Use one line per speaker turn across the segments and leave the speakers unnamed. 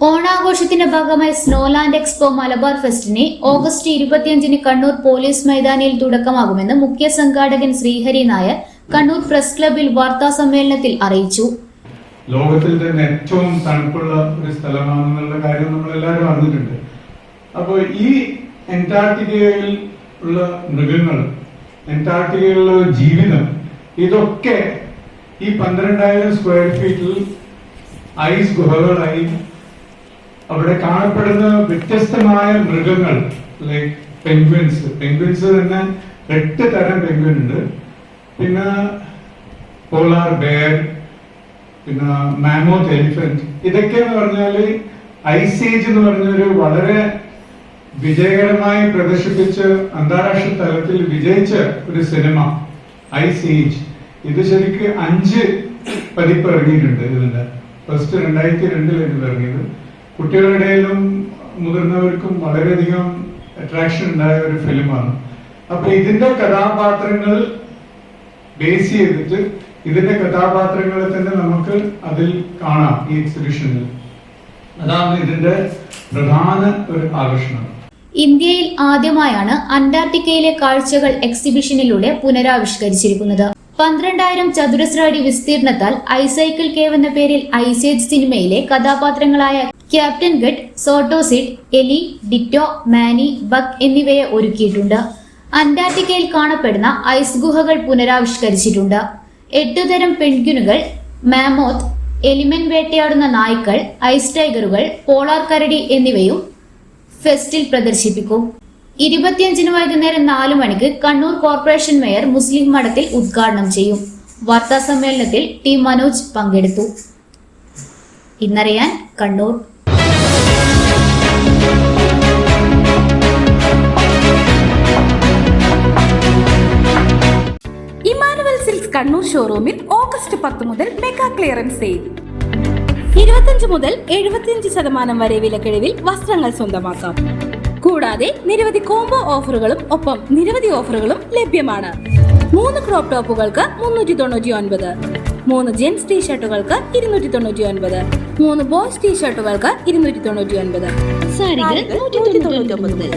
ഓണാഘോഷത്തിന്റെ ഭാഗമായി Snowland expo Malabar ഫെസ്റ്റിന് August ഇരുപത്തിയഞ്ചിന് കണ്ണൂർ പോലീസ് മൈതാനിയിൽ തുടക്കമാകുമെന്ന് മുഖ്യ സംഘാടകൻ ശ്രീഹരി നായർ കണ്ണൂർ പ്രസ് ക്ലബിൽ വാർത്താ സമ്മേളനത്തിൽ അറിയിച്ചു.
ലോകത്തിൽ തന്നെ ഏറ്റവും തണുപ്പുള്ള ഒരു സ്ഥലമാണെന്നുള്ള കാര്യം നമ്മൾ എല്ലാവരും അറിഞ്ഞിട്ടുണ്ട്. അപ്പോൾ ഈ അന്റാർട്ടിക്കയിൽ ഉള്ള മൃഗങ്ങൾ അന്റാർട്ടിക്കയിലുള്ള ജീവിതം ഇതൊക്കെ ഈ പന്ത്രണ്ടായിരം സ്ക്വയർ ഫീറ്റിൽ ഐസ് ഗുഹകളായി അവിടെ കാണപ്പെടുന്ന വ്യത്യസ്തമായ മൃഗങ്ങൾ ലൈക്ക് പെൻഗ്വിൻസ് പെൻഗ്വിൻസ് തന്നെ എട്ട് തരം പെൻഗ്വിൻ ഉണ്ട്. പിന്നെ പോളാർ ബെയർ പിന്നെ മാമോത്ത് എലിഫന്റ് ഇതൊക്കെ എന്ന് പറഞ്ഞാൽ ഏജ് എന്ന് പറഞ്ഞൊരു വളരെ വിജയകരമായി പ്രദർശിപ്പിച്ച് അന്താരാഷ്ട്ര തലത്തിൽ വിജയിച്ച ഒരു സിനിമ ഐസ് ഏജ് ഇത് ശരിക്ക് അഞ്ച് പതിപ്പ് ഇറങ്ങിയിട്ടുണ്ട് ഇതിന്റെ ഫസ്റ്റ് രണ്ടായിരത്തി രണ്ടിലാണ് ഇറങ്ങിയത്. കുട്ടികളുടെ ഇടയിലും മുതിർന്നവർക്കും വളരെയധികം അട്രാക്ഷൻ ഉണ്ടായ ഒരു ഫിലിമാണ്. അപ്പൊ ഇതിന്റെ കഥാപാത്രങ്ങൾ ബേസ് ചെയ്തിട്ട് ഇതിന്റെ കഥാപാത്രങ്ങളെ തന്നെ നമുക്ക് അതിൽ കാണാം ഈ എക്സിബിഷനിൽ അതാണ് ഇതിന്റെ പ്രധാന ഒരു ആകർഷണം.
ഇന്ത്യയിൽ ആദ്യമായാണ് അന്റാർട്ടിക്കയിലെ കാഴ്ചകൾ എക്സിബിഷനിലൂടെ പുനരാവിഷ്കരിച്ചിരിക്കുന്നത്. പന്ത്രണ്ടായിരം ചതുരശ്ര അടി വിസ്തീർണത്താൽ ഐസൈക്കിൾ കേവ് എന്ന പേരിൽ ഐസേജ് സിനിമയിലെ കഥാപാത്രങ്ങളായ ക്യാപ്റ്റൻ ഗട്ട് സോട്ടോസിഡ് എലി ഡിറ്റോ മാനി ബക്ക് എന്നിവയെ ഒരുക്കിയിട്ടുണ്ട്. അന്റാർട്ടിക്കയിൽ കാണപ്പെടുന്ന ഐസ് ഗുഹകൾ പുനരാവിഷ്കരിച്ചിട്ടുണ്ട്. എട്ടുതരം പെൺഗ്വിനുകൾ മാമോത്ത് എലിമെൻ വേട്ടയാടുന്ന നായ്ക്കൾ ഐസ് ടൈഗറുകൾ പോളാർ കരടി എന്നിവയും ഫെസ്റ്റിൽ പ്രദർശിപ്പിക്കും. ഇരുപത്തിയഞ്ചിന് വൈകുന്നേരം നാല് മണിക്ക് കണ്ണൂർ കോർപ്പറേഷൻ മേയർ മുസ്ലിം മഠത്തിൽ ഉദ്ഘാടനം ചെയ്യും. വാർത്താ സമ്മേളനത്തിൽ ടി മനോജ് പങ്കെടുത്തു. ഇന്നറിയാൻ കണ്ണൂർ.
കണ്ണൂർ ഷോറൂമിൽ ഓഗസ്റ്റ് പത്ത് മുതൽ മെഗാ ക്ലിയറൻസ് സെയിൽ ഇരുപത്തഞ്ച് മുതൽ എഴുപത്തിയഞ്ച് ശതമാനം വരെ വിലക്കിഴിവിൽ വസ്ത്രങ്ങൾ സ്വന്തമാക്കാം. കൂടാതെ നിരവധി കോംബോ ഓഫറുകളും ഒപ്പം നിരവധി ഓഫറുകളും ലഭ്യമാണ്. മൂന്ന് ക്രോപ്പ് ടോപ്പുകൾക്ക് മുന്നൂറ്റി തൊണ്ണൂറ്റി ഒൻപത് മൂന്ന് ജെൻസ് ടീഷർട്ടുകൾക്ക് ഇരുന്നൂറ്റി തൊണ്ണൂറ്റി ഒൻപത് മൂന്ന് ബോയ്സ് ടീഷർട്ടുകൾക്ക് ഇരുന്നൂറ്റി തൊണ്ണൂറ്റി ഒൻപത് സാരികൾ നൂറ്റി തൊണ്ണൂറ്റി ഒമ്പത് മുതൽ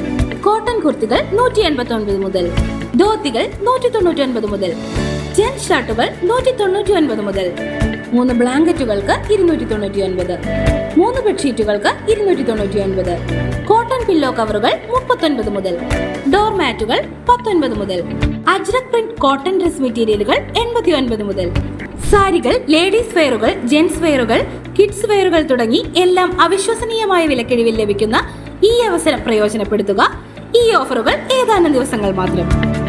കോട്ടൺ കുർത്തികൾ നൂറ്റി എൺപത്തി ഒൻപത് മുതൽ. ധോത്തികൾ നൂറ്റി തൊണ്ണൂറ്റി ഒൻപത് മുതൽ. ജെൻസ് ഷർട്ടുകൾ നൂറ്റി തൊണ്ണൂറ്റി ഒൻപത് മുതൽ. മൂന്ന് ബ്ലാങ്കറ്റുകൾക്ക് ഇരുന്നൂറ്റി തൊണ്ണൂറ്റി ഒൻപത് മൂന്ന് ബെഡ്ഷീറ്റുകൾക്ക് ഇരുന്നൂറ്റി തൊണ്ണൂറ്റി ഒൻപത് പില്ലോ കവറുകൾ മുപ്പത്തൊൻപത് മുതൽ. ഡോർമാറ്റുകൾ പത്തൊൻപത് മുതൽ. അജ്രക് പ്രിന്റ് കോട്ടൺ ഡ്രസ് മെറ്റീരിയലുകൾ എൺപത്തി ഒൻപത് മുതൽ. സാരികൾ ലേഡീസ് വെയറുകൾ ജെന്റ്സ് വെയറുകൾ കിഡ്സ് വെയറുകൾ തുടങ്ങി എല്ലാം അവിശ്വസനീയമായ വിലക്കിഴിവിൽ ലഭിക്കുന്ന ഈ അവസരം പ്രയോജനപ്പെടുത്തുക. ഈ ഓഫറുകൾ ഏതാനും ദിവസങ്ങൾ മാത്രം.